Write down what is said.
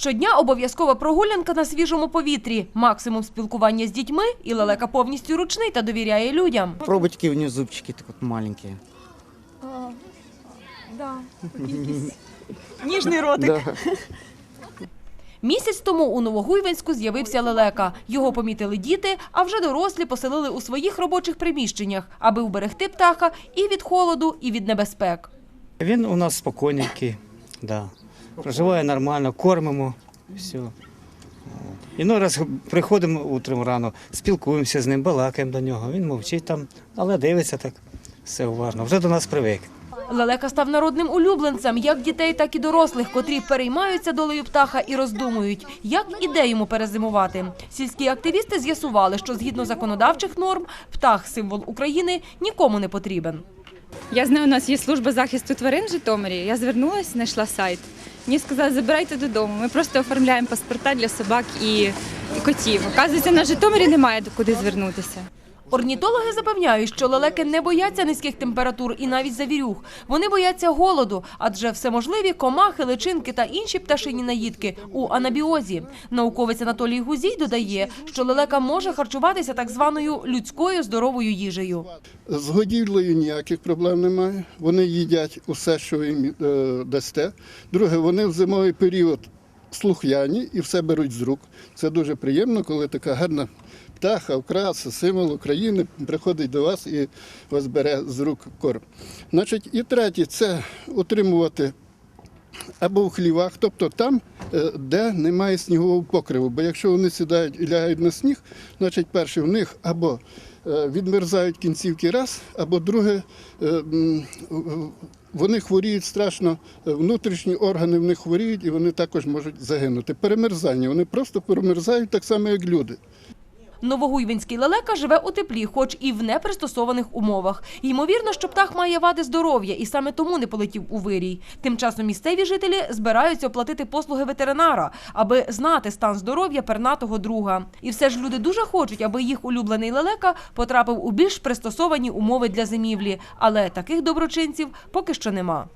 Щодня обов'язкова прогулянка на свіжому повітрі, максимум спілкування з дітьми, і лелека повністю ручний та довіряє людям. Пробочки у нее зубчики так вот маленькие. Ніжний ротик. Да. Місяць тому у Новогуйвенську з'явився лелека. Його помітили діти, а вже дорослі поселили у своїх робочих приміщеннях, аби уберегти птаха і від холоду, і від небезпек. Він у нас спокійненький, да. Проживає нормально, кормимо, все. От. Іной раз приходимо утром рано, спілкуємося з ним, балакаємо до нього. Він мовчить там, але дивиться так все уважно. Вже до нас привик. Лелека став народним улюбленцем як дітей, так і дорослих, котрі переймаються долею птаха і роздумують, як і де йому перезимувати. Сільські активісти з'ясували, що згідно законодавчих норм птах символ України нікому не потрібен. Я знаю, у нас є служба захисту тварин в Житомирі. Я звернулася, знайшла сайт. Мені сказали, забирайте додому. Ми просто оформляємо паспорта для собак і, котів. Оказується, на Житомирі немає до куди звернутися. Орнітологи запевняють, що лелеки не бояться низьких температур і навіть завірюх. Вони бояться голоду, адже всеможливі комахи, личинки та інші пташині наїдки у анабіозі. Науковець Анатолій Гузій додає, що лелека може харчуватися так званою людською здоровою їжею. З годівлею ніяких проблем немає. Вони їдять усе, що їм е, дасте. Друге, вони в зимовий період слухняні і все беруть з рук. Це дуже приємно, коли така гарна птаха, окраса, символ України приходить до вас і вас бере з рук корм. Значить, і третє це утримувати або в хлівах, тобто там, е, де немає снігового покриву. Бо якщо вони сідають і лягають на сніг, значить, перше в них або е, відмерзають кінцівки раз, або друге, е, вони хворіють страшно, е, внутрішні органи в них хворіють і вони також можуть загинути. Перемерзання. Вони просто перемерзають так само, як люди. Новогуйвинський лелека живе у теплі, хоч і в непристосованих умовах. Ймовірно, що птах має вади здоров'я і саме тому не полетів у вирій. Тим часом місцеві жителі збираються оплатити послуги ветеринара, аби знати стан здоров'я пернатого друга. І все ж люди дуже хочуть, аби їх улюблений лелека потрапив у більш пристосовані умови для зимівлі. Але таких доброчинців поки що нема.